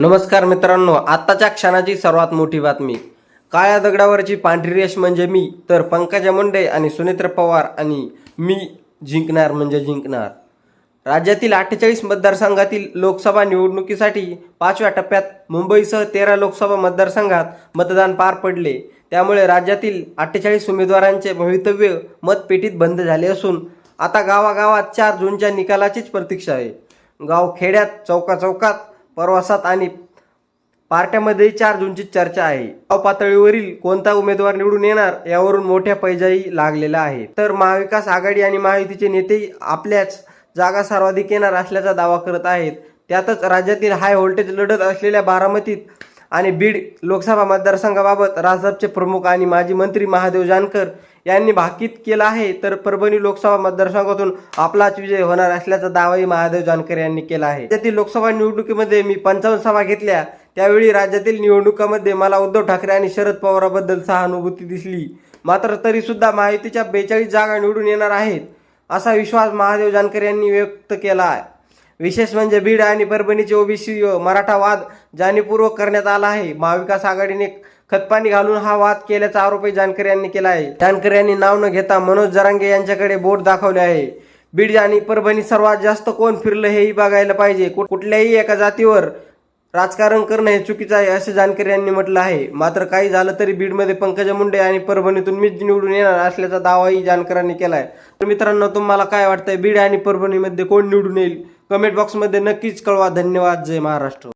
नमस्कार मित्रांनो आत्ताच्या क्षणाची सर्वात मोठी बातमी. काळ्या दगडावरची पांढरी रेष म्हणजे मी तर पंकजा मुंडे आणि सुनेत्र पवार आणि मी जिंकणार म्हणजे जिंकणार. राज्यातील अठ्ठेचाळीस मतदारसंघातील लोकसभा निवडणुकीसाठी पाचव्या टप्प्यात मुंबईसह तेरा लोकसभा मतदारसंघात मतदान पार पडले. त्यामुळे राज्यातील अठ्ठेचाळीस उमेदवारांचे भवितव्य मतपेटीत बंद झाले असून आता गावागावात चार जूनच्या निकालाचीच प्रतीक्षा आहे. गाव खेड्यात चौका चौकात प्रवासात आणि पार्ट्यामध्ये चार जूनची चर्चा आहे. गाव पातळीवरील कोणता उमेदवार निवडून येणार यावरून मोठ्या पैजाई लागलेला आहे. तर महाविकास आघाडी आणि महायुतीचे नेतेही आपल्याच जागा सर्वाधिक येणार असल्याचा दावा करत आहेत. त्यातच राज्यातील हाय व्होल्टेज लढत असलेल्या बारामतीत आणि बीड लोकसभा मतदारसंघाबाबत राजसाहेबचे प्रमुख आणि माजी मंत्री महादेव जानकर यांनी भाकीत केला आहे. तर परभणी लोकसभा मतदारसंघातून आपलाच विजय होणार असल्याचा दावाही महादेव जानकर यांनी केला आहे. त्यातील लोकसभा निवडणुकीमध्ये मी पंचावन्न सभा घेतल्या. त्यावेळी राज्यातील निवडणुकामध्ये मला उद्धव ठाकरे आणि शरद पवाराबद्दल सहानुभूती दिसली. मात्र तरी सुद्धा महायुतीच्या बेचाळीस जागा निवडून येणार आहेत असा विश्वास महादेव जानकर यांनी व्यक्त केला आहे. विशेष म्हणजे बीड आणि परभणीचे ओबीसी मराठा वाद जाणीवपूर्वक करण्यात आला आहे. महाविकास आघाडीने खतपाणी घालून हा वाद केल्याचा आरोपही जानकर यांनी केला आहे. जानकर यांनी नाव न घेता मनोज जरांगे यांच्याकडे बोट दाखवले आहे. बीड आणि परभणी सर्वात जास्त कोण फिरलं हेही बघायला पाहिजे. कुठ- कुठल्याही एका जातीवर राजकारण करणं हे चुकीचं आहे असे जानकर यांनी म्हटलं आहे. मात्र काही झालं तरी बीडमध्ये पंकजा मुंडे आणि परभणीतून मीच निवडून येणार असल्याचा दावाही जानकरांनी केला आहे तर मित्रांनो तुम्हाला काय वाटतंय? बीड आणि परभणीमध्ये कोण निवडून येईल? कमेंट बॉक्समध्ये नक्कीच कळवा. धन्यवाद. जय महाराष्ट्र.